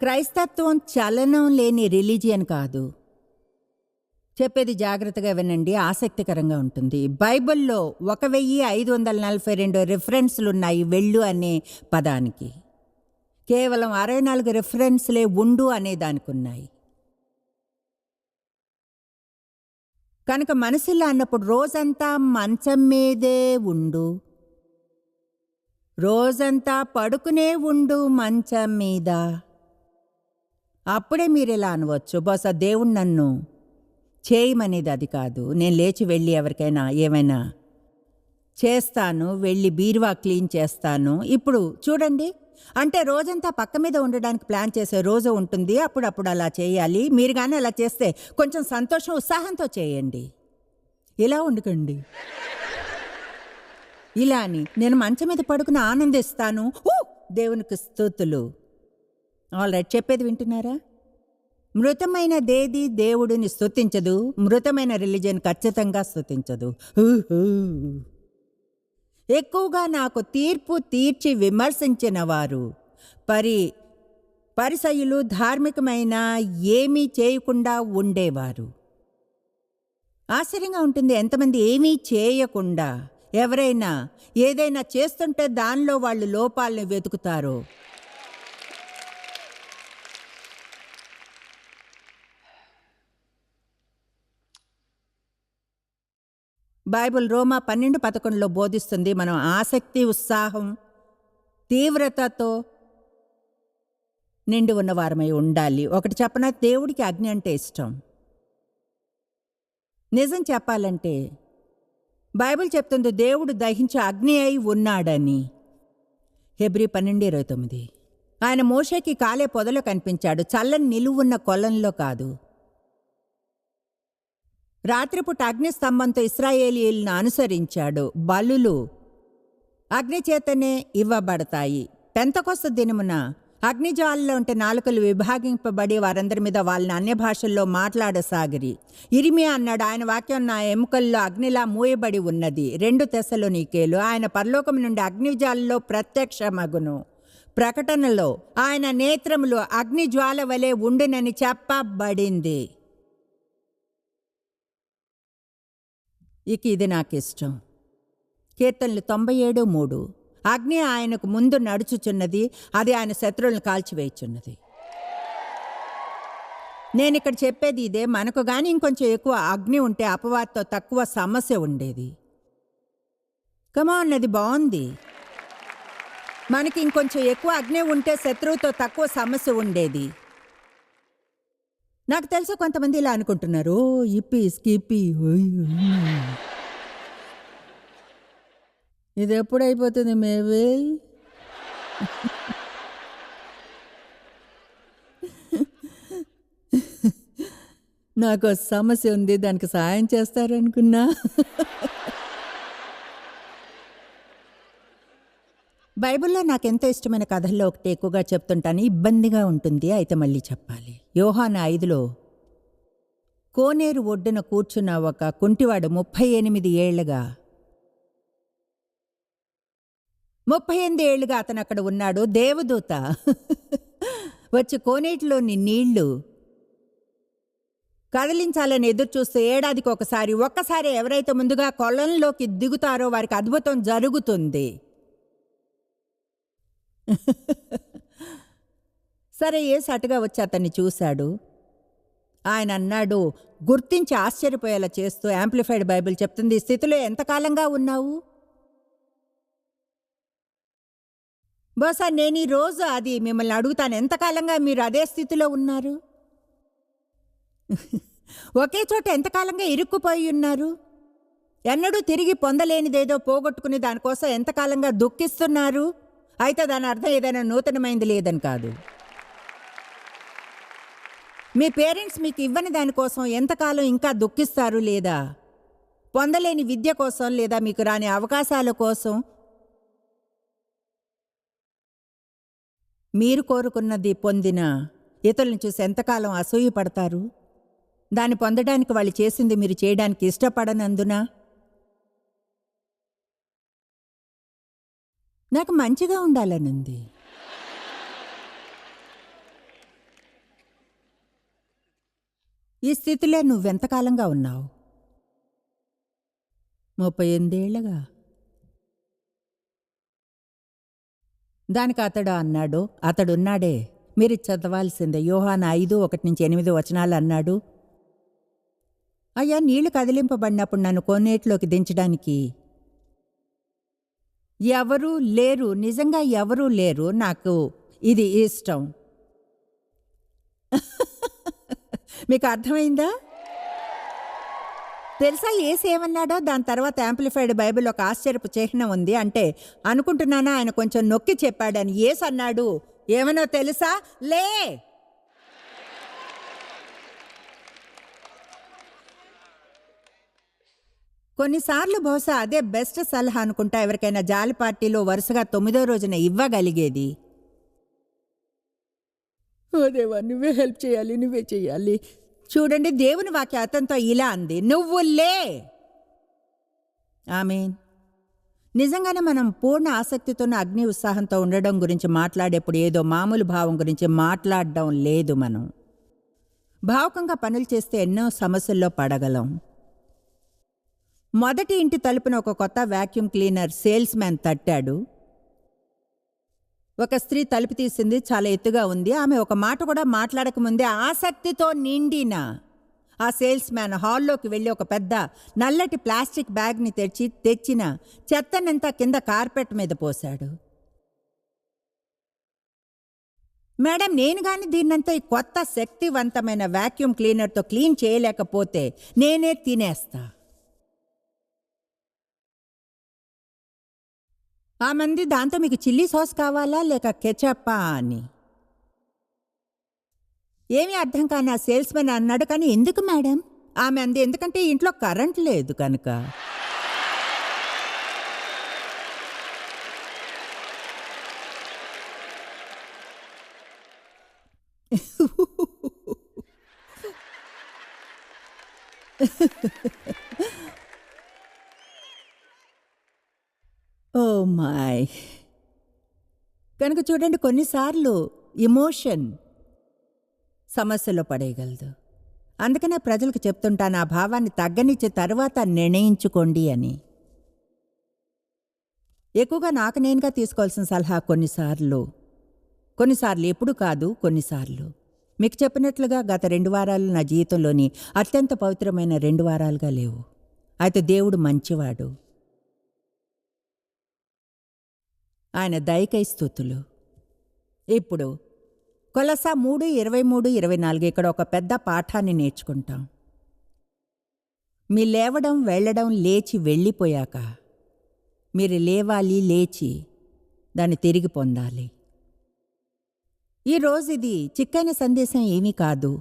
క్రైస్తత్వం చలనం లేని రిలీజియన్ కాదు. చెప్పేది జాగ్రత్తగా వినండి ఆసక్తికరంగా ఉంటుంది. బైబిల్లో ఒక వెయ్యి ఐదు వందల నలభై రెండు రిఫరెన్స్లు ఉన్నాయి వెళ్ళు అనే పదానికి. కేవలం అరవై నాలుగు రిఫరెన్స్లే ఉండు అనే దానికి ఉన్నాయి కనుక మనసులో అన్నప్పుడు రోజంతా మంచం మీదే ఉండు. రోజంతా పడుకునే ఉండు మంచం మీద. అప్పుడే మీరు ఇలా అనవచ్చు? బహుశా దేవుడు నన్ను చేయమనేది అది కాదు. నేను లేచి వెళ్ళి ఎవరికైనా ఏమైనా చేస్తాను వెళ్ళి బీరువా క్లీన్ చేస్తాను. ఇప్పుడు చూడండి. అంటే రోజంతా పక్క మీద ఉండడానికి ప్లాన్ చేసే రోజు ఉంటుంది. అప్పుడప్పుడు అలా చేయాలి. మీరు కానీ అలా చేస్తే కొంచెం సంతోషం ఉత్సాహంతో చేయండి. ఇలా ఉండకండి. ఇలా అని. నేను మంచం మీద పడుకుని ఆనందిస్తాను. ఊ! దేవునికి స్తోతులు. All right. చెప్పేది వింటున్నారా? మృతమైన దేది దేవుడిని స్థుతించదు మృతమైన రిలీజియన్ ఖచ్చితంగా స్థుతించదు ఎక్కువగా నాకు తీర్పు తీర్చి విమర్శించిన వారు పరి పరిసయులు ధార్మికమైన ఏమీ చేయకుండా ఉండేవారు. ఆశ్చర్యంగా ఉంటుంది ఎంతమంది ఏమీ చేయకుండా ఎవరైనా ఏదైనా చేస్తుంటే దానిలో వాళ్ళు లోపాలను వెతుకుతారో. బైబుల్ రోమా పన్నెండు పదకొండులో బోధిస్తుంది మనం ఆసక్తి ఉత్సాహం తీవ్రతతో నిండి ఉన్నవారమై ఉండాలి. ఒకటి చెప్పన? దేవుడికి అగ్ని అంటే ఇష్టం. నిజం చెప్పాలంటే బైబిల్ చెప్తుంది దేవుడు దహించే అగ్ని అయి ఉన్నాడని. హెబ్రి పన్నెండు ఇరవై తొమ్మిది. ఆయన మోషేకి కాలే పొదలో కనిపించాడు చల్లని నిలువున్న కొలంలో కాదు. రాత్రిపూట అగ్నిస్తంభంతో ఇస్రాయేలీలను అనుసరించాడు. బలులు అగ్నిచేతనే ఇవ్వబడతాయి. పెంతకొస్త దినమున అగ్నిజ్వాలలో ఉంటే నాలుకలు విభాగింపబడి వారందరి మీద వాళ్ళని అన్య భాషల్లో మాట్లాడసాగిరి. ఇరిమి అన్నాడు ఆయన వాక్యం నా ఎముకల్లో అగ్నిలా మూయబడి ఉన్నది. రెండు తెశలు నీకేలు ఆయన పరలోకం నుండి అగ్నిజ్వాలలో ప్రత్యక్షమగును. ప్రకటనలో ఆయన నేత్రములు అగ్నిజ్వాల వలె ఉండునని చెప్పబడింది. ఇక ఇది నాకు ఇష్టం కీర్తనలు తొంభై ఏడు మూడు. అగ్ని ఆయనకు ముందు నడుచుచున్నది అది ఆయన శత్రువులను కాల్చివేయుచున్నది. నేను ఇక్కడ చెప్పేది ఇదే మనకు కానీ ఇంకొంచెం ఎక్కువ అగ్ని ఉంటే అపవాదతో తక్కువ సమస్య ఉండేది. కమా అన్నది బాగుంది మనకి ఇంకొంచెం ఎక్కువ అగ్ని ఉంటే శత్రువుతో తక్కువ సమస్య ఉండేది. నాకు తెలుసు కొంతమంది ఇలా అనుకుంటున్నారు. "ఓ, ఇప్పి స్కిప్పి ఇది ఎప్పుడైపోతుంది మేవేల్ నాకు సమస్య ఉంది దానికి సాయం చేస్తారనుకున్నా. బైబిల్లో నాకు ఇష్టమైన కథల్లో ఒకటి ఎక్కువగా చెప్తుంటాను ఇబ్బందిగా ఉంటుంది అయితే మళ్ళీ చెప్పాలి. యోహాన ఐదులో కోనేరు ఒడ్డున కూర్చున్న ఒక కుంటివాడు ముప్పై ఎనిమిది ఏళ్ళుగా ముప్పై ఎనిమిది ఏళ్ళుగా అతను అక్కడ ఉన్నాడు దేవదూత. వచ్చి కోనేటిలోని నీళ్ళు కదిలించాలని ఎదురు చూస్తే ఏడాదికి ఒకసారి ఒక్కసారి ఎవరైతే ముందుగా కొలంలోకి దిగుతారో వారికి అద్భుతం జరుగుతుంది. సరే ఏసు అటుగా వచ్చి అతన్ని చూశాడు? ఆయన అన్నాడు గుర్తించి ఆశ్చర్యపోయేలా చేస్తూ యాంప్లిఫైడ్ బైబిల్ చెప్తుంది "ఈ స్థితిలో ఎంతకాలంగా ఉన్నావు? బహుశా నేను ఈ రోజు అది మిమ్మల్ని అడుగుతాను ఎంతకాలంగా మీరు అదే స్థితిలో ఉన్నారు? ఒకే చోట ఎంతకాలంగా ఇరుక్కుపోయి ఉన్నారు? ఎన్నడూ తిరిగి పొందలేనిదేదో పోగొట్టుకుని దానికోసం ఎంతకాలంగా దుఃఖిస్తున్నారు? అయితే దాని అర్థం ఏదైనా నూతనమైంది లేదని కాదు. మీ పేరెంట్స్ మీకు ఇవ్వని దానికోసం ఎంతకాలం ఇంకా దుఃఖిస్తారు లేదా? పొందలేని విద్య కోసం లేదా మీకు రాని అవకాశాల కోసం? మీరు కోరుకున్నది పొందిన ఇతరులను చూసి ఎంతకాలం అసూయపడతారు? దాన్ని పొందడానికి వాళ్ళు చేసింది మీరు చేయడానికి ఇష్టపడనందున నాకు మంచిగా ఉండాలనుంది. ఈ స్థితిలో నువ్వెంతకాలంగా ఉన్నావు? ముప్పై ఎనిమిదేళ్ళగా. దానికి అతడు అన్నాడు అతడున్నాడే. మీరు చదవాల్సిందే. యోహాన్ ఐదు ఒకటి నుంచి ఎనిమిది వచనాలు అన్నాడు. అయ్యా నీళ్ళు కదిలింపబడినప్పుడు నన్ను కోనేటిలోకి దించడానికి ఎవరూ లేరు నిజంగా ఎవరూ లేరు నాకు ఇది ఇష్టం. మీకు అర్థమైందా? తెలుసా ఏసు ఏమన్నాడో? దాని తర్వాత యాంప్లిఫైడ్ బైబిల్ ఒక ఆశ్చర్యపు చిహ్నం ఉంది. అంటే అనుకుంటున్నానా? ఆయన కొంచెం నొక్కి చెప్పాడని. ఏసు అన్నాడు ఏమనో తెలుసా? లే! కొన్నిసార్లు బహుశా అదే బెస్ట్ సలహా అనుకుంటా ఎవరికైనా జాలి పార్టీలో వరుసగా తొమ్మిదో రోజున ఇవ్వగలిగేది. అదేవా నువ్వే హెల్ప్ చేయాలి నువ్వే చేయాలి. చూడండి దేవుని వాక్య అతనితో ఇలా అంది నువ్వు లే! ఆమెన్. నిజంగానే మనం పూర్ణ ఆసక్తితోన అగ్ని ఉత్సాహంతో ఉండడం గురించి మాట్లాడేప్పుడు ఏదో మామూలు భావం గురించి మాట్లాడడం లేదు మనం. భావకంగా పనులు చేస్తే ఎన్నో సమస్యల్లో పడగలం. మొదటి ఇంటి తలుపున ఒక కొత్త వాక్యూమ్ క్లీనర్ సేల్స్ మ్యాన్ తట్టాడు. ఒక స్త్రీ తలుపు తీసింది చాలా ఎత్తుగా ఉంది. ఆమె ఒక మాట కూడా మాట్లాడకముందే ఆసక్తితో నిండిన ఆ సేల్స్ మ్యాన్ హాల్లోకి వెళ్ళి ఒక పెద్ద నల్లటి ప్లాస్టిక్ బ్యాగ్ని తెచ్చి తెచ్చిన చెత్తనంతా కింద కార్పెట్ మీద పోశాడు. మేడం నేను కానీ దీన్నంతా ఈ కొత్త శక్తివంతమైన వాక్యూమ్ క్లీనర్తో క్లీన్ చేయలేకపోతే నేనే తినేస్తా. ఆ మంది దాంతో మీకు చిల్లీ సాస్ కావాలా లేక కెచప్పా అని? ఏమీ అర్థం కాని ఆ సేల్స్ మెన్ అన్నాడు కానీ ఎందుకు మేడం? ఆమె అంది ఎందుకంటే ఇంట్లో కరెంట్ లేదు కనుక. ఓ మాయ్ కనుక చూడండి కొన్నిసార్లు ఇమోషన్ సమస్యలో పడేయగలదు. అందుకనే ప్రజలకు చెప్తుంటాను ఆ భావాన్ని తగ్గనిచ్చే తర్వాత నిర్ణయించుకోండి అని. ఎక్కువగా నాకు నేనుగా తీసుకోవాల్సిన సలహా కొన్నిసార్లు కొన్నిసార్లు ఎప్పుడు కాదు కొన్నిసార్లు. మీకు చెప్పినట్లుగా గత రెండు వారాలు నా జీవితంలోని అత్యంత పవిత్రమైన రెండు వారాలుగా లేవు. అయితే దేవుడు మంచివాడు. ఆయన దయకై స్థుతులు. ఇప్పుడు కొలస మూడు ఇరవై మూడు ఇరవై నాలుగు ఇక్కడ ఒక పెద్ద పాఠాన్ని నేర్చుకుంటాం. మీ లేవడం వెళ్ళడం లేచి వెళ్ళిపోయాక మీరు లేవాలి లేచి దాన్ని తిరిగి పొందాలి. ఈరోజు ఇది చిక్కైన సందేశం ఏమీ కాదు.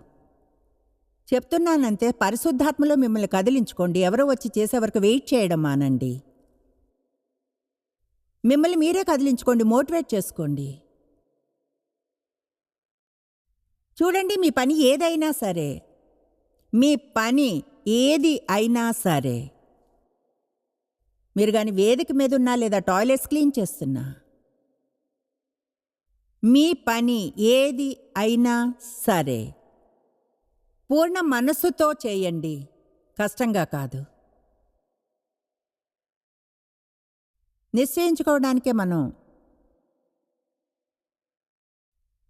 చెప్తున్నానంతే పరిశుద్ధాత్మలో మిమ్మల్ని కదిలించుకోండి ఎవరో వచ్చి చేసే వరకు వెయిట్ చేయడం మానండి. మిమ్మల్ని మీరే కదిలించుకోండి మోటివేట్ చేసుకోండి. చూడండి మీ పని ఏదైనా సరే. మీ పని ఏది అయినా సరే. మీరు కానీ వేదిక మీద ఉన్నా లేదా టాయిలెట్స్ క్లీన్ చేస్తున్నా. మీ పని ఏది అయినా సరే. పూర్ణ మనస్సుతో చేయండి. కష్టంగా కాదు. నిశ్చయించుకోవడానికే మనం.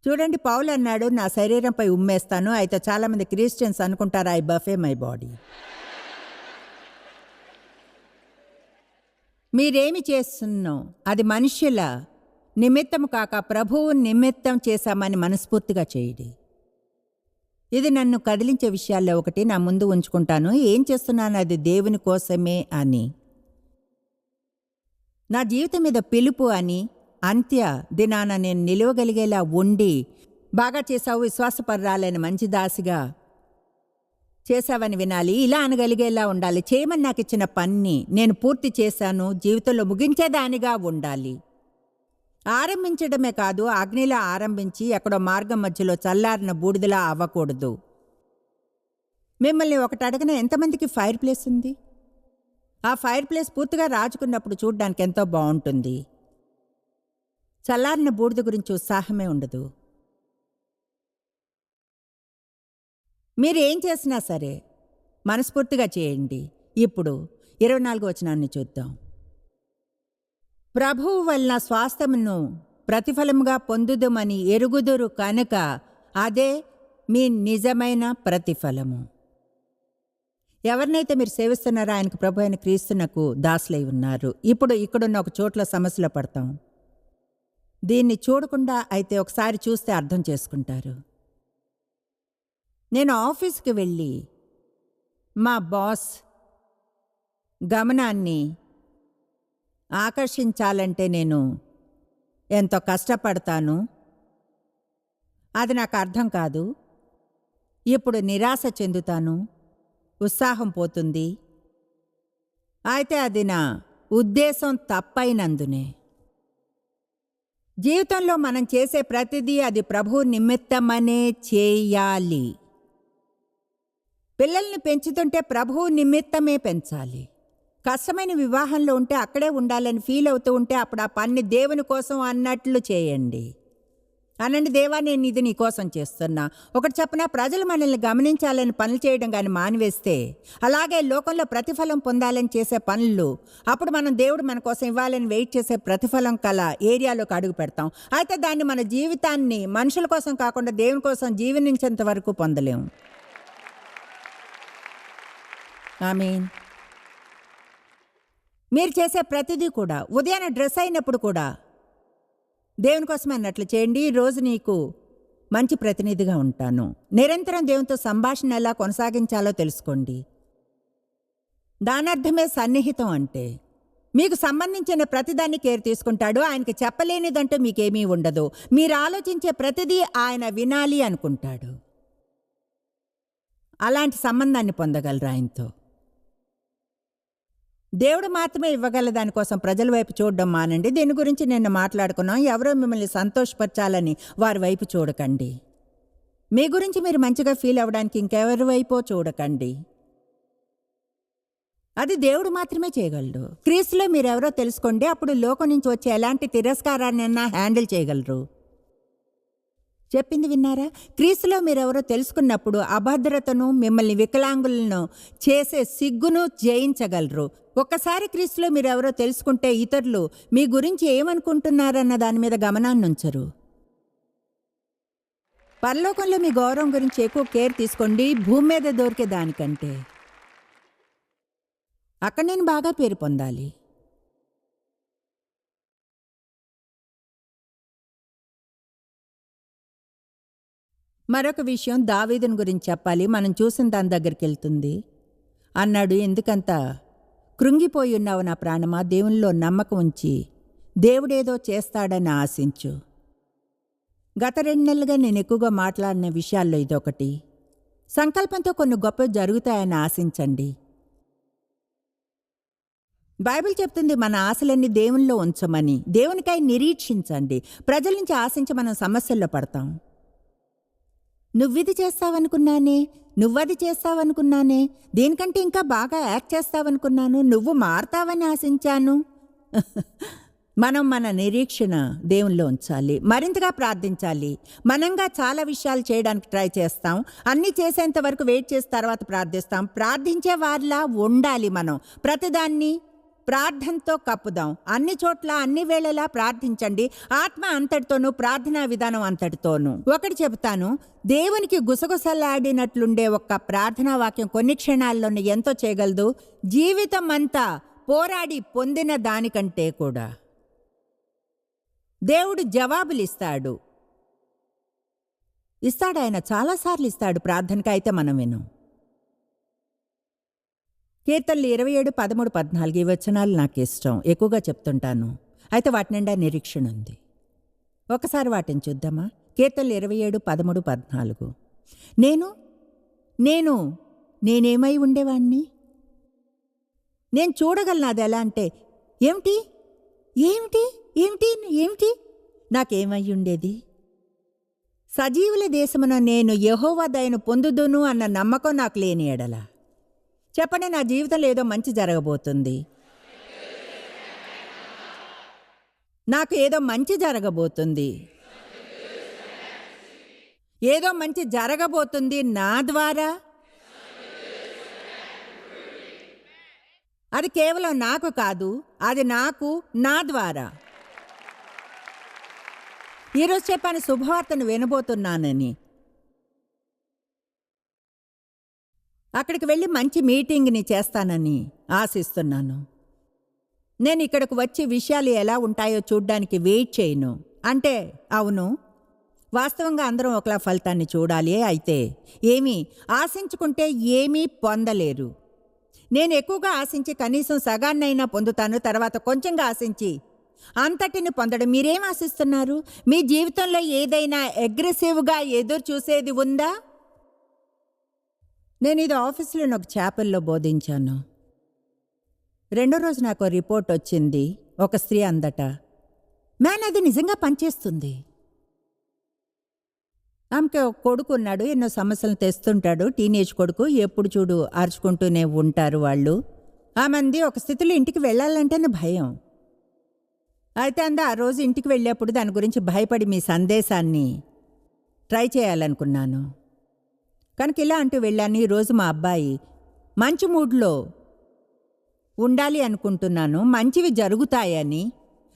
చూడండి పౌలు అన్నాడు నా శరీరంపై ఉమ్మేస్తాను. అయితే చాలామంది క్రిస్టియన్స్ అనుకుంటారు ఐ బఫే మై బాడీ మీరేమి చేస్తున్నో అది మనుష్యుల నిమిత్తము కాక ప్రభువు నిమిత్తం చేశామని మనస్ఫూర్తిగా చేయండి. ఇది నన్ను కదిలించే విషయాల్లో ఒకటి నా ముందు ఉంచుకుంటాను. ఏం చేస్తున్నాను అది దేవుని కోసమే అని. నా జీవితం మీద పిలుపు అని అంత్య దినాన నేను నిలవగలిగేలా ఉండి బాగా చేశావు విశ్వాసపర్రాలని మంచి దాసిగా చేశావని వినాలి ఇలా అనగలిగేలా ఉండాలి. చేయమని నాకు ఇచ్చిన పన్ని నేను పూర్తి చేశాను జీవితంలో ముగించేదానిగా ఉండాలి. ఆరంభించడమే కాదు అగ్నిలా ఆరంభించి ఎక్కడో మార్గం మధ్యలో చల్లారిన బూడిదలా అవ్వకూడదు. మిమ్మల్ని ఒకటి అడగన ఎంతమందికి ఫైర్ ప్లేస్ ఉంది? ఆ ఫైర్ ప్లేస్ పూర్తిగా రాజుకున్నప్పుడు చూడ్డానికి ఎంతో బాగుంటుంది చల్లారిన బూడిద గురించి ఉత్సాహమే ఉండదు. మీరు ఏం చేసినా సరే మనస్ఫూర్తిగా చేయండి. ఇప్పుడు ఇరవై నాలుగు వచనాన్ని చూద్దాం. ప్రభువు వలన స్వాస్థ్యమును ప్రతిఫలముగా పొందుదమని ఎరుగుదురు కనుక అదే మీ నిజమైన ప్రతిఫలము. ఎవరినైతే మీరు సేవిస్తున్నారో ఆయనకు ప్రభు అయిన క్రీస్తునకు దాసులై ఉన్నారు. ఇప్పుడు ఇక్కడున్న ఒక చోట్ల సమస్యలో పడతాం. దీన్ని చూడకుండా అయితే ఒకసారి చూస్తే అర్థం చేసుకుంటారు. నేను ఆఫీస్కి వెళ్ళి మా బాస్ గమనాన్ని ఆకర్షించాలంటే నేను ఎంతో కష్టపడతాను. అది నాకు అర్థం కాదు. ఇప్పుడు నిరాశ చెందుతాను. ఉత్సాహం పోతుంది. అయితే అది నా ఉద్దేశం తప్పైనందునే. జీవితంలో మనం చేసే ప్రతిదీ అది ప్రభు నిమిత్తమనే చేయాలి. పిల్లల్ని పెంచుతుంటే ప్రభువు నిమిత్తమే పెంచాలి. కష్టమైన వివాహంలో ఉంటే అక్కడే ఉండాలని ఫీల్ అవుతూ ఉంటే అప్పుడు ఆ పని దేవుని కోసం అన్నట్లు చేయండి. అనండి దేవా నేను ఇది నీకోసం చేస్తున్నా. ఒకటి చెప్పిన ప్రజలు మనల్ని గమనించాలని పనులు చేయడం కానీ మానివేస్తే అలాగే లోకంలో ప్రతిఫలం పొందాలని చేసే పనులు అప్పుడు మనం దేవుడు మన కోసం ఇవ్వాలని వెయిట్ చేసే ప్రతిఫలం కల ఏరియాలోకి అడుగు పెడతాం. అయితే దాన్ని మన జీవితాన్ని మనుషుల కోసం కాకుండా దేవుని కోసం జీవనించేంత వరకు పొందలేము మీన్ మీరు చేసే ప్రతిదీ కూడా ఉదయాన్నే డ్రెస్ అయినప్పుడు కూడా దేవుని కోసం అన్నట్లు చేయండి. రోజు నీకు మంచి ప్రతినిధిగా ఉంటాను. నిరంతరం దేవునితో సంభాషణ ఎలా కొనసాగించాలో తెలుసుకోండి. దానర్థమే సన్నిహితం అంటే మీకు సంబంధించిన ప్రతిదాన్ని కేర్ తీసుకుంటాడు. ఆయనకి చెప్పలేనిదంటూ మీకేమీ ఉండదు. మీరు ఆలోచించే ప్రతిదీ ఆయన వినాలి అనుకుంటాడు. అలాంటి సంబంధాన్ని పొందగలరు ఆయనతో? దేవుడు మాత్రమే ఇవ్వగల దానికోసం ప్రజల వైపు చూడడం మానండి. దీని గురించి నిన్న మాట్లాడుకున్నాం. ఎవరో మిమ్మల్ని సంతోషపరచాలని వారి వైపు చూడకండి. మీ గురించి మీరు మంచిగా ఫీల్ అవ్వడానికి ఇంకెవరి వైపో చూడకండి. అది దేవుడు మాత్రమే చేయగలడు. క్రీస్తులో మీరెవరో తెలుసుకోండి. అప్పుడు లోకం నుంచి వచ్చే ఎలాంటి తిరస్కారాన్నైనా హ్యాండిల్ చేయగలరు. చెప్పింది విన్నారా? క్రీస్తులో మీరెవరో తెలుసుకున్నప్పుడు అభద్రతను మిమ్మల్ని వికలాంగులను చేసే సిగ్గును జయించగలరు. ఒక్కసారి క్రీస్తులో మీరెవరో తెలుసుకుంటే ఇతరులు మీ గురించి ఏమనుకుంటున్నారన్న దాని మీద గమనాన్ని ఉంచరు పరలోకంలో మీ గౌరవం గురించి ఎక్కువ కేర్ తీసుకోండి. భూమి మీద దొరికే దానికంటే. అక్కడ నేను బాగా పేరు పొందాలి. మరొక విషయం దావీదుని గురించి చెప్పాలి. మనం చూసిన దాని దగ్గరికి వెళ్తుంది. అన్నాడు ఎందుకంత కృంగిపోయి ఉన్నావు నా ప్రాణమా? దేవునిలో నమ్మకం ఉంచి దేవుడేదో చేస్తాడని ఆశించు. గత రెండు నెలలుగా నేను ఎక్కువగా మాట్లాడిన విషయాల్లో ఇదొకటి. సంకల్పంతో కొన్ని గొప్ప జరుగుతాయని ఆశించండి. బైబిల్ చెప్తుంది మన ఆశలన్నీ దేవునిలో ఉంచమని. దేవునికై నిరీక్షించండి. ప్రజల నుంచి ఆశించి మనం సమస్యల్లో పడతాం. నువ్విది చేస్తావనుకున్నానే నువ్వది చేస్తావనుకున్నానే దీనికంటే ఇంకా బాగా యాక్ట్ చేస్తావనుకున్నాను నువ్వు మారతావని ఆశించాను. మనం మన నిరీక్షణ దేవునిలో ఉంచాలి మరింతగా ప్రార్థించాలి. మనంగా చాలా విషయాలు చేయడానికి ట్రై చేస్తాం అన్నీ చేసేంత వరకు వెయిట్ చేసిన తర్వాత ప్రార్థిస్తాం. ప్రార్థించే వారిలా ఉండాలి మనం. ప్రతిదాన్ని ప్రార్థనతో కప్పుదాం. అన్ని చోట్ల అన్ని వేళలా ప్రార్థించండి. ఆత్మ అంతటితోనూ ప్రార్థనా విధానం అంతటితోనూ. ఒకటి చెబుతాను దేవునికి గుసగుసలాడినట్లుండే ఒక్క ప్రార్థనా వాక్యం కొన్ని క్షణాల్లోనే ఎంతో చేయగలదు. జీవితం అంతా పోరాడి పొందిన దానికంటే కూడా. దేవుడు జవాబులు ఇస్తాడు ఇస్తాడు ఆయన చాలాసార్లు ఇస్తాడు ప్రార్థనకైతే మనం విను. కీర్తనలు ఇరవై ఏడు పదమూడు పద్నాలుగు ఈ వచనాలు నాకు ఇష్టం. ఎక్కువగా చెప్తుంటాను. అయితే వాటి నిండా నిరీక్షణ ఉంది. ఒకసారి వాటిని చూద్దామా? కీర్తనలు ఇరవై ఏడు పదమూడు పద్నాలుగు. నేను నేను నేనేమై ఉండేవాణ్ణి? నేను చూడగలను అది ఎలా అంటే ఏమిటి? ఏమిటి? ఏమిటి? ఏమిటి? నాకేమై ఉండేది? సజీవుల దేశమున నేను యహోవా దయను పొందుదును అన్న నమ్మకం నాకు లేని ఎడల. చెప్పండి నా జీవితంలో ఏదో మంచి జరగబోతుంది. నాకు ఏదో మంచి జరగబోతుంది. ఏదో మంచి జరగబోతుంది నా ద్వారా. అది కేవలం నాకు కాదు అది నాకు నా ద్వారా. ఈరోజు చెప్పాను శుభవార్తను వినబోతున్నానని. అక్కడికి వెళ్ళి మంచి మీటింగ్ని చేస్తానని ఆశిస్తున్నాను. నేను ఇక్కడికి వచ్చి విషయాలు ఎలా ఉంటాయో చూడ్డానికి వెయిట్ చేయను. అంటే అవును వాస్తవంగా అందరం ఒకలా ఫలితాన్ని చూడాలి అయితే ఏమీ ఆశించుకుంటే ఏమీ పొందలేరు. నేను ఎక్కువగా ఆశించి కనీసం సగాన్నైనా పొందుతాను తర్వాత కొంచెంగా ఆశించి అంతటిని పొందడం. మీరేం ఆశిస్తున్నారు? మీ జీవితంలో ఏదైనా అగ్రెసివ్గా ఎదురు చూసేది ఉందా? నేను ఇది ఆఫీస్లో ఒక చేపల్లో బోధించాను. రెండో రోజు నాకు రిపోర్ట్ వచ్చింది ఒక స్త్రీ అందట. మ్యాన్ అది నిజంగా పనిచేస్తుంది. ఆమెకి ఒక కొడుకు ఉన్నాడు ఎన్నో సమస్యలు తెస్తుంటాడు. టీనేజ్ కొడుకు ఎప్పుడు చూడు అరుచుకుంటూనే ఉంటారు వాళ్ళు. ఆమంది ఒక స్థితిలో ఇంటికి వెళ్ళాలంటేనే భయం. అయితే అంద ఆ రోజు ఇంటికి వెళ్ళేప్పుడు దాని గురించి భయపడి మీ సందేశాన్ని ట్రై చేయాలనుకున్నాను. కనుక ఇలా అంటూ వెళ్ళాను ఈరోజు మా అబ్బాయి మంచి మూడ్లో ఉండాలి అనుకుంటున్నాను. మంచివి జరుగుతాయని.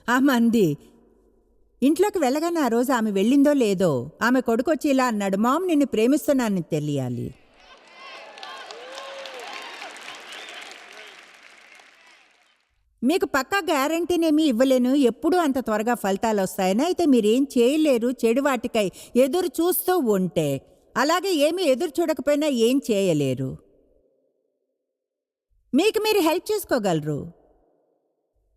ఆమె అంది ఇంట్లోకి వెళ్ళగానే ఆ రోజు ఆమె వెళ్ళిందో లేదో ఆమె కొడుకొచ్చి ఇలా అన్నాడు మామ్ నిన్ను ప్రేమిస్తున్నానని తెలియాలి. మీకు పక్కా గ్యారంటీనేమీ ఇవ్వలేను. ఎప్పుడూ అంత త్వరగా ఫలితాలు వస్తాయని. అయితే మీరేం చేయలేరు. చెడు వాటికై ఎదురు చూస్తూ ఉంటే అలాగే ఏమీ ఎదురు చూడకపోయినా ఏం చేయలేరు. మీకు మీరు హెల్ప్ చేసుకోగలరు.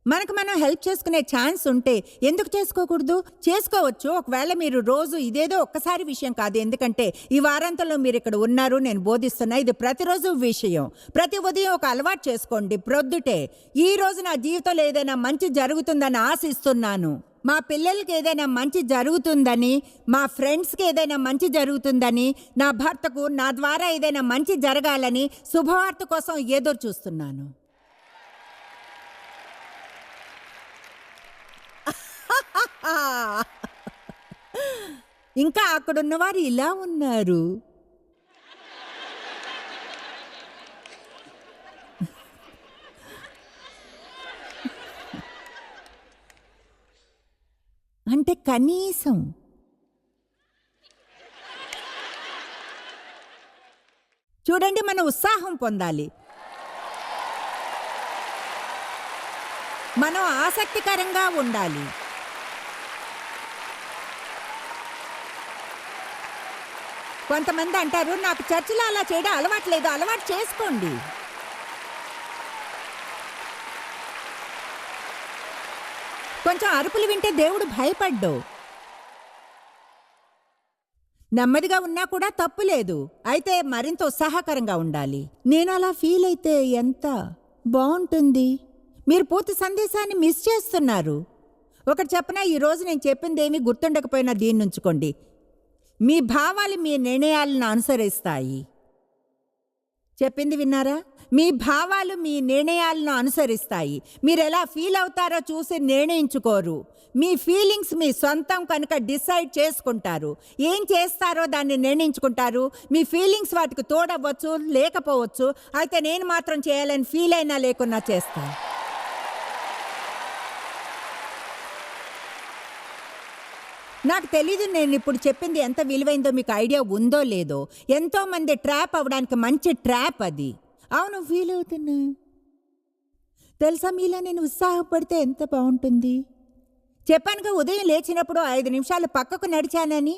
మనకు మనం హెల్ప్ చేసుకునే ఛాన్స్ ఉంటే ఎందుకు చేసుకోకూడదు? చేసుకోవచ్చు. ఒకవేళ మీరు రోజు ఇదేదో ఒక్కసారి విషయం కాదు. ఎందుకంటే ఈ వారాంతంలో మీరు ఇక్కడ ఉన్నారు. నేను బోధిస్తున్నా. ఇది ప్రతిరోజు విషయం. ప్రతి ఉదయం ఒక అలవాటు చేసుకోండి. ప్రొద్దుటే. ఈ రోజు నా జీవితంలో ఏదైనా మంచి జరుగుతుందని ఆశిస్తున్నాను. మా పిల్లలకి ఏదైనా మంచి జరుగుతుందని మా ఫ్రెండ్స్కి ఏదైనా మంచి జరుగుతుందని నా భర్తకు నా ద్వారా ఏదైనా మంచి జరగాలని శుభవార్త కోసం ఎదురు చూస్తున్నాను. ఇంకా అక్కడున్నవారు ఇలా ఉన్నారు. అంటే కనీసం. చూడండి మన ఉత్సాహం పొందాలి. మనం ఆసక్తికరంగా ఉండాలి. కొంతమంది అంటారు నాకు చర్చిలో అలా చేయడం అలవాట్లేదు అలవాటు చేసుకోండి. కొంచెం అరుపులు వింటే దేవుడు భయపడ్డు. నెమ్మదిగా ఉన్నా కూడా తప్పు లేదు. అయితే మరింత ఉత్సాహకరంగా ఉండాలి. నేను అలా ఫీల్ అయితే ఎంత బాగుంటుంది. మీరు పూర్తి సందేశాన్ని మిస్ చేస్తున్నారు. ఒకటి చెప్పనా ఈరోజు నేను చెప్పింది ఏమీ గుర్తుండకపోయినా దీన్ని ఉంచుకోండి. మీ భావాలు మీ నిర్ణయాలను అనుసరిస్తాయి. చెప్పింది విన్నారా? మీ భావాలు మీ నిర్ణయాలను అనుసరిస్తాయి. మీరు ఎలా ఫీల్ అవుతారో చూసి నిర్ణయించుకోరు. మీ ఫీలింగ్స్ మీ సొంతం కనుక డిసైడ్ చేసుకుంటారు. ఏం చేస్తారో దాన్ని నిర్ణయించుకుంటారు. మీ ఫీలింగ్స్ వాటికి తోడవ్వచ్చు లేకపోవచ్చు. అయితే నేను మాత్రం చేయాలని ఫీల్ అయినా లేకున్నా చేస్తాను నాకు తెలీదు నేను ఇప్పుడు చెప్పింది ఎంత విలువైందో మీకు ఐడియా ఉందో లేదో. ఎంతోమంది ట్రాప్ అవ్వడానికి మంచి ట్రాప్ అది. అవును ఫీల్ అవుతున్నా తెలుసా మీలా నేను ఉత్సాహపడితే ఎంత బాగుంటుంది? చెప్పానుగా ఉదయం లేచినప్పుడు ఐదు నిమిషాలు పక్కకు నడిచానని.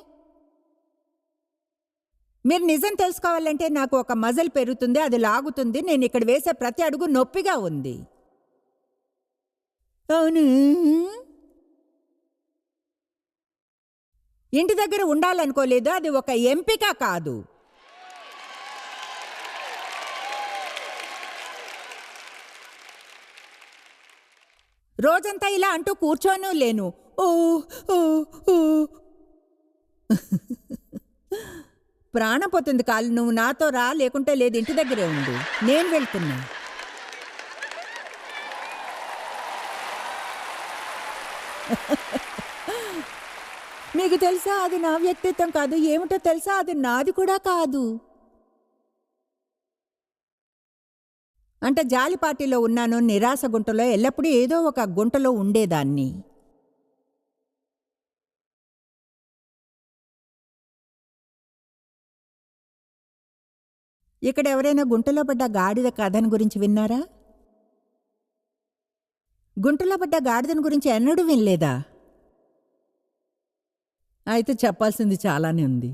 మీరు నిజం తెలుసుకోవాలంటే నాకు ఒక మజల్ పెరుగుతుంది అది లాగుతుంది నేను ఇక్కడ వేసే ప్రతి అడుగు నొప్పిగా ఉంది. అవును. ఇంటి దగ్గర ఉండాలనుకోలేదు అది ఒక ఎంపిక కాదు. రోజంతా ఇలా అంటూ కూర్చోను లేను. ఓ ఓ ఓ ప్రాణం పోతుంది కాలు నువ్వు నాతో రా లేకుంటే లేదు ఇంటి దగ్గరే ఉంది నేను వెళ్తున్నా. మీకు తెలుసా అది నా వ్యక్తిత్వం కాదు. ఏమిటో తెలుసా అది నాది కూడా కాదు. అంటే జాలి పార్టీలో ఉన్నాను నిరాశ గుంటలో ఎల్లప్పుడూ ఏదో ఒక గుంటలో ఉండేదాన్ని. ఇక్కడ ఎవరైనా గుంటలో పడ్డ గాడిద కథను గురించి విన్నారా? గుంటలో పడ్డ గాడిదను గురించి ఎన్నడూ వినలేదా? అయితే చెప్పాల్సింది చాలానే ఉంది.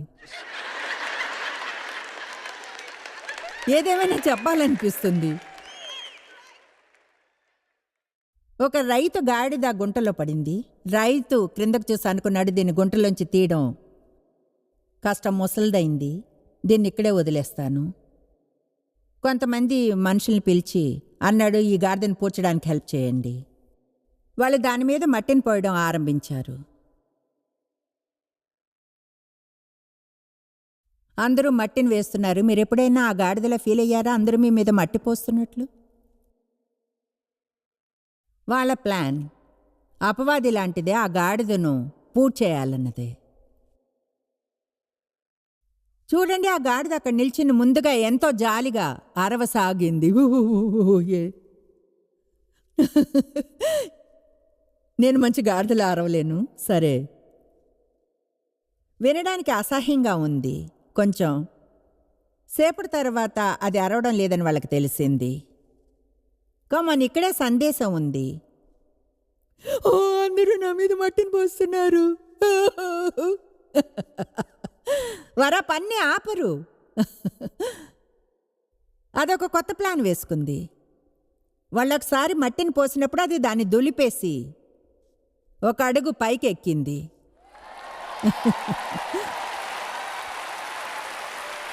ఏదేమైనా చెప్పాలనిపిస్తుంది. ఒక రైతు గాడిద గుంటలో పడింది. రైతు క్రిందకు చూసి అనుకున్నాడు దీన్ని గుంటలోంచి తీయడం కష్టం ముసలిదైంది. దీన్ని ఇక్కడే వదిలేస్తాను. కొంతమంది మనుషుల్ని పిలిచి అన్నాడు ఈ గాడిదను పూడ్చడానికి హెల్ప్ చేయండి. వాళ్ళు దాని మీద మట్టిని పోయడం ఆరంభించారు. అందరూ మట్టిని వేస్తున్నారు. మీరు ఎప్పుడైనా ఆ గాడిదలా ఫీల్ అయ్యారా? అందరూ మీ మీద మట్టి పోస్తున్నట్లు? వాళ్ళ ప్లాన్. అపవాది లాంటిదే ఆ గాడిదను పూర్తి చూడండి ఆ గాడిద అక్కడ నిల్చుని ముందుగా ఎంతో జాలిగా అరవసాగింది. నేను మంచి గాడిదలు అరవలేను సరే వినడానికి అసహ్యంగా ఉంది కొంచెం సేపటి తర్వాత అది అరవడం లేదని వాళ్ళకి తెలిసింది కమన్ ఇక్కడే సందేశం ఉంది. ఓ అందరూ నా మీద మట్టిని పోస్తున్నారు. వరా పన్ని ఆపరు. అదొక కొత్త ప్లాన్ వేసుకుంది. వాళ్ళొకసారి మట్టిని పోసినప్పుడు అది దాన్ని దులిపేసి ఒక అడుగు పైకి ఎక్కింది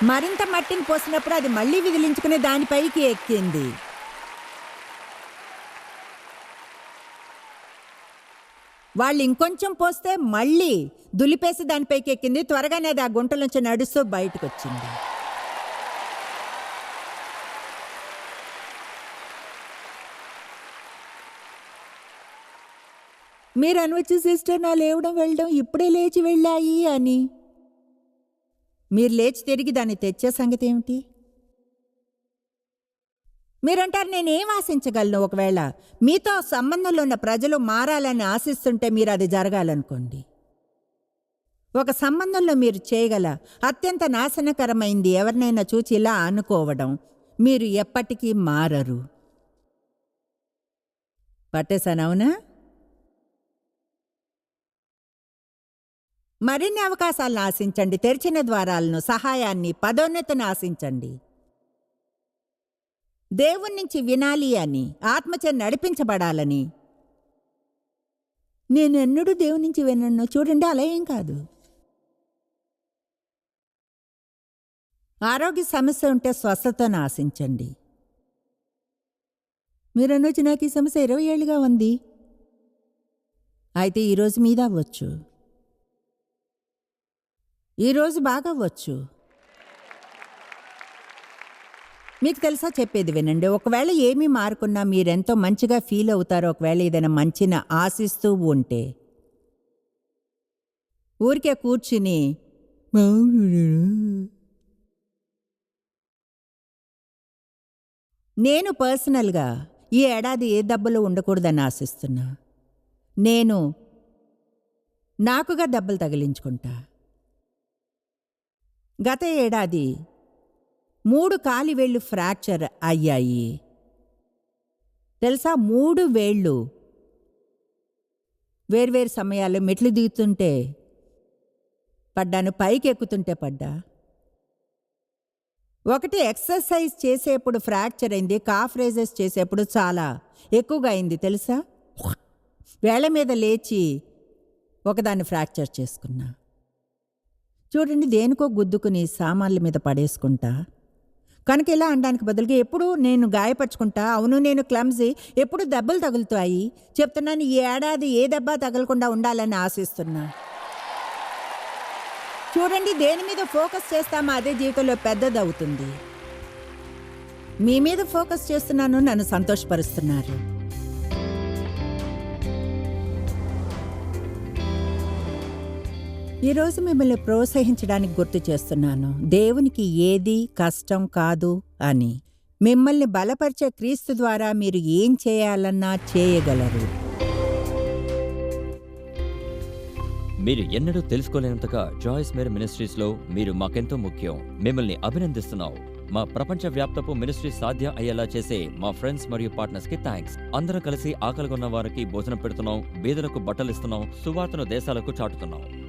మరింత మట్టిని పోసినప్పుడు అది మళ్ళీ విదిలించుకుని దానిపైకి ఎక్కింది. వాళ్ళు ఇంకొంచెం పోస్తే మళ్ళీ దులిపేసి దానిపైకి ఎక్కింది. త్వరగానే అది ఆ గుంట నుంచి నడుస్తూ బయటకు వచ్చింది. మీరు అనవచ్చు సిస్టర్ నా లేవడం వెళ్ళడం ఇప్పుడే లేచి వెళ్ళాయి అని. మీరు లేచి తిరిగి దాన్ని తెచ్చే సంగతి ఏమిటి? మీరంటారు నేనేం ఆశించగలను ఒకవేళ? మీతో సంబంధంలో ఉన్న ప్రజలు మారాలని ఆశిస్తుంటే మీరు అది జరగాలనుకోండి. ఒక సంబంధంలో మీరు చేయగల అత్యంత నాశనకరమైంది ఎవరినైనా చూచి ఇలా అనుకోవడం. మీరు ఎప్పటికీ మారరు. పట్టేశానవునా మరిన్ని అవకాశాలను ఆశించండి. తెరిచిన ద్వారాలను సహాయాన్ని పదోన్నతిని ఆశించండి. దేవుని నుంచి వినాలి అని ఆత్మచే నడిపించబడాలని. నేనెన్నడూ దేవుని నుంచి వినను. చూడండి అలా ఏం కాదు. ఆరోగ్య సమస్య ఉంటే స్వస్థతను ఆశించండి. మీరు అనొచ్చు నాకు ఈ సమస్య ఇరవై ఏళ్ళుగా ఉంది. అయితే ఈరోజు మీద అవ్వచ్చు. ఈరోజు బాగా అవ్వచ్చు. మీకు తెలుసా చెప్పేది వినండి. ఒకవేళ ఏమీ మారుకున్నా మీరెంతో మంచిగా ఫీల్ అవుతారో ఒకవేళ ఏదైనా మంచిని ఆశిస్తూ ఉంటే. ఊరికే కూర్చుని నేను పర్సనల్గా ఈ ఏడాది ఏ దెబ్బలు ఉండకూడదని ఆశిస్తున్నా. నేను నాకుగా దెబ్బలు తగిలించుకుంటా. గత ఏడాది మూడు కాలి వేళ్ళు ఫ్రాక్చర్ అయ్యాయి. తెలుసా? మూడు వేళ్ళు. వేర్వేరు సమయాల్లో మెట్లు దిగుతుంటే పడ్డాను పైకి ఎక్కుతుంటే పడ్డా. ఒకటి ఎక్సర్సైజ్ చేసేప్పుడు ఫ్రాక్చర్ అయింది కాఫ్ రేజెస్ చేసేప్పుడు చాలా ఎక్కువగా అయింది తెలుసా? వేళ మీద లేచి ఒకదాన్ని ఫ్రాక్చర్ చేసుకున్నా. చూడండి దేనికో గుద్దుకుని సామాన్ల మీద పడేసుకుంటా. కనుక ఇలా అనడానికి బదులుగా ఎప్పుడు నేను గాయపరుచుకుంటా? అవును నేను క్లమ్జీ. ఎప్పుడు దెబ్బలు తగులుతాయి? చెప్తున్నాను ఈ ఏడాది ఏ దెబ్బ తగలకుండా ఉండాలని ఆశిస్తున్నా. చూడండి దేని మీద ఫోకస్ చేస్తామో అదే జీవితంలో పెద్దదవుతుంది. మీ మీద ఫోకస్ చేస్తున్నాను నన్ను సంతోషపరుస్తున్నారు. ఈరోజు మిమ్మల్ని ప్రోత్సహించడానికి గుర్తు చేస్తున్నాను. దేవునికి ఏది కష్టం కాదు అని. మిమ్మల్ని బలపరిచే క్రీస్తు ద్వారా మీరు ఏం చేయాలన్నా చేయగలరు. మీరు ఎన్నడూ తెలుసుకోలేనంతగా జాయిస్ మేర్ మినిస్ట్రీస్లో మీరు మాకెంతో ముఖ్యం. మిమ్మల్ని అభినందిస్తున్నాం. మా ప్రపంచ వ్యాప్తపు మినిస్ట్రీ సాధ్యం అయ్యేలా చేసే మా ఫ్రెండ్స్ మరియు పార్ట్నర్స్కి థ్యాంక్స్ అందరం కలిసి ఆకలిగొన్న వారికి భోజనం పెడుతున్నాం. బీదలకు బట్టలు ఇస్తున్నాం సువార్తను దేశాలకు చాటుతున్నాం.